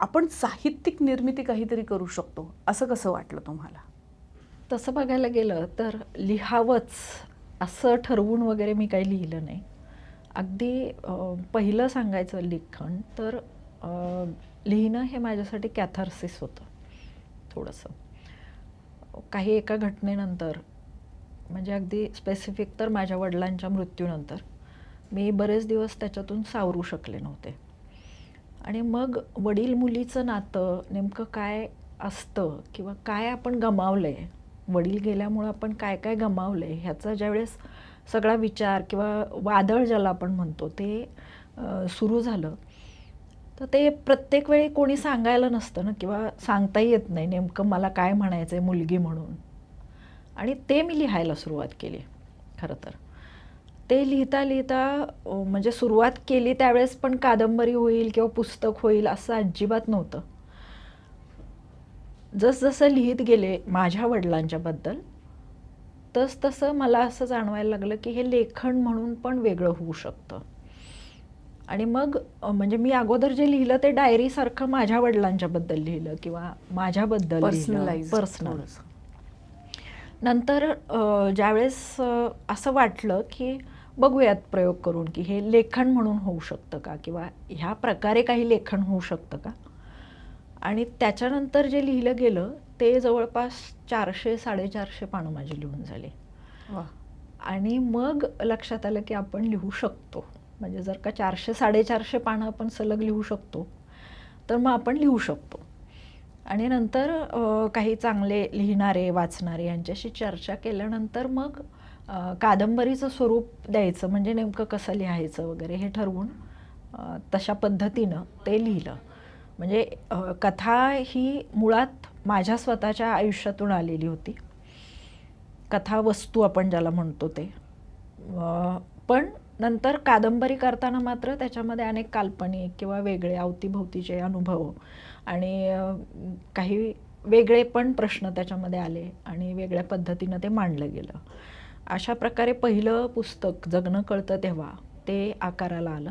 आपण साहित्यिक निर्मिती काहीतरी करू शकतो असं कसं वाटलं तुम्हाला? तसं बघायला गेलं तर लिहावंच असं ठरवून वगैरे मी काही लिहिलं नाही. अगदी पहिलं सांगायचं लिखाण तर लिहिणं हे माझ्यासाठी कॅथार्सिस होतं थोडंसं. काही एका घटनेनंतर म्हणजे अगदी स्पेसिफिक तर माझ्या वडिलांच्या मृत्यूनंतर मी बरेच दिवस त्याच्यातून सावरू शकले नव्हते. आणि मग वडील मुलीचं नातं नेमकं काय असतं किंवा काय आपण गमावलं आहे वडील गेल्यामुळं आपण काय काय गमावलं आहे ह्याचा ज्यावेळेस सगळा विचार किंवा वादळ ज्याला आपण म्हणतो ते सुरू झालं. तर ते प्रत्येक वेळी कोणी सांगायला नसतं ना किंवा सांगताही येत नाही नेमकं मला काय म्हणायचं आहे मुलगी म्हणून. आणि ते मी लिहायला सुरुवात केली खरं तर. ते लिहिता लिहिता म्हणजे सुरुवात केली त्यावेळेस पण कादंबरी होईल किंवा पुस्तक होईल असं अजिबात नव्हतं. जसजसं लिहित गेले माझ्या वडिलांच्याबद्दल तस तसं मला असं जाणवायला लागलं की हे लेखन म्हणून पण वेगळं होऊ शकतं. आणि मग म्हणजे मी अगोदर जे लिहिलं ते डायरीसारखं माझ्या वडिलांच्याबद्दल लिहिलं किंवा माझ्याबद्दल पर्सनल नंतर ज्यावेळेस असं वाटलं की बघूयात प्रयोग करून की हे लेखन म्हणून होऊ शकतं का? किंवा ह्या प्रकारे काही लेखन होऊ शकतं का? आणि त्याच्यानंतर जे लिहिलं गेलं ते जवळपास चारशे साडेचारशे पानं माझी लिहून झाली. आणि मग लक्षात आलं की आपण लिहू शकतो. म्हणजे जर का चारशे साडेचारशे पानं आपण सलग लिहू शकतो तर मग आपण लिहू शकतो. आणि नंतर काही चांगले लिहिणारे वाचणारे यांच्याशी चर्चा केल्यानंतर मग कादंबरीचं स्वरूप द्यायचं म्हणजे नेमकं कसं लिहायचं वगैरे हे ठरवून तशा पद्धतीनं ते लिहिलं. म्हणजे कथा ही मुळात माझ्या स्वतःच्या आयुष्यातून आलेली होती. कथा वस्तू आपण ज्याला म्हणतो ते. पण नंतर कादंबरी करताना मात्र त्याच्यामध्ये अनेक काल्पनिक किंवा वेगळे अवतीभोवतीचे अनुभव आणि काही वेगळे पण प्रश्न त्याच्यामध्ये आले आणि वेगळ्या पद्धतीनं ते मांडलं गेलं. अशा प्रकारे पहिलं पुस्तक जगणं कळतं तेव्हा. ते आकाराला आलं.